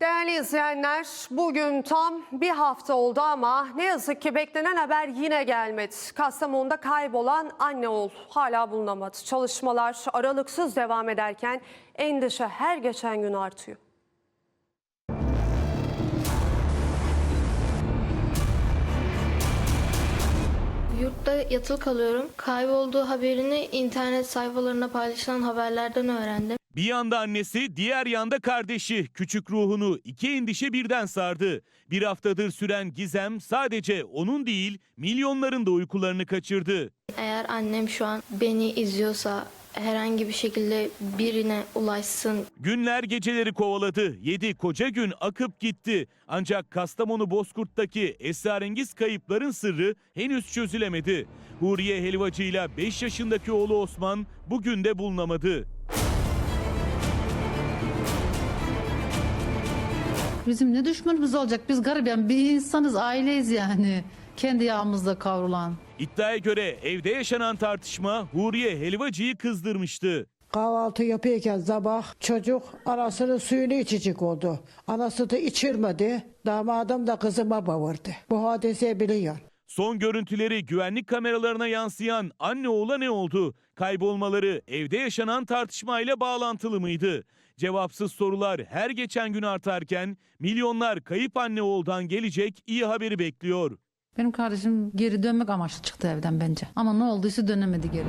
Değerli izleyenler, bugün tam bir hafta oldu ama ne yazık ki beklenen haber yine gelmedi. Kastamonu'da kaybolan anne oğul hala bulunamadı. Çalışmalar aralıksız devam ederken endişe her geçen gün artıyor. Yurtta yatılı kalıyorum. Kaybolduğu haberini internet sayfalarında paylaşılan haberlerden öğrendim. Bir yanda annesi, diğer yanda kardeşi küçük ruhunu iki endişe birden sardı. Bir haftadır süren gizem sadece onun değil, milyonların da uykularını kaçırdı. Eğer annem şu an beni izliyorsa herhangi bir şekilde birine ulaşsın. Günler geceleri kovaladı. Yedi koca gün akıp gitti. Ancak Kastamonu Bozkurt'taki esrarengiz kayıpların sırrı henüz çözülemedi. Huriye Helvacı ile 5 yaşındaki oğlu Osman bugün de bulunamadı. Bizim ne düşmanımız olacak? Biz gariben bir insanız, aileyiz yani. Kendi yağımızda kavrulan. İddiaya göre evde yaşanan tartışma Huriye Helvacı'yı kızdırmıştı. Kahvaltı yapıyorken sabah çocuk anasının suyunu içecek oldu. Anası da içirmedi. Damadım da kızıma bağırdı. Bu hadiseyi biliyor. Son görüntüleri güvenlik kameralarına yansıyan anne oğula ne oldu? Kaybolmaları evde yaşanan tartışmayla bağlantılı mıydı? Cevapsız sorular her geçen gün artarken milyonlar kayıp anne oğuldan gelecek iyi haberi bekliyor. Benim kardeşim geri dönmek amaçlı çıktı evden bence. Ama ne olduysa dönemedi geri.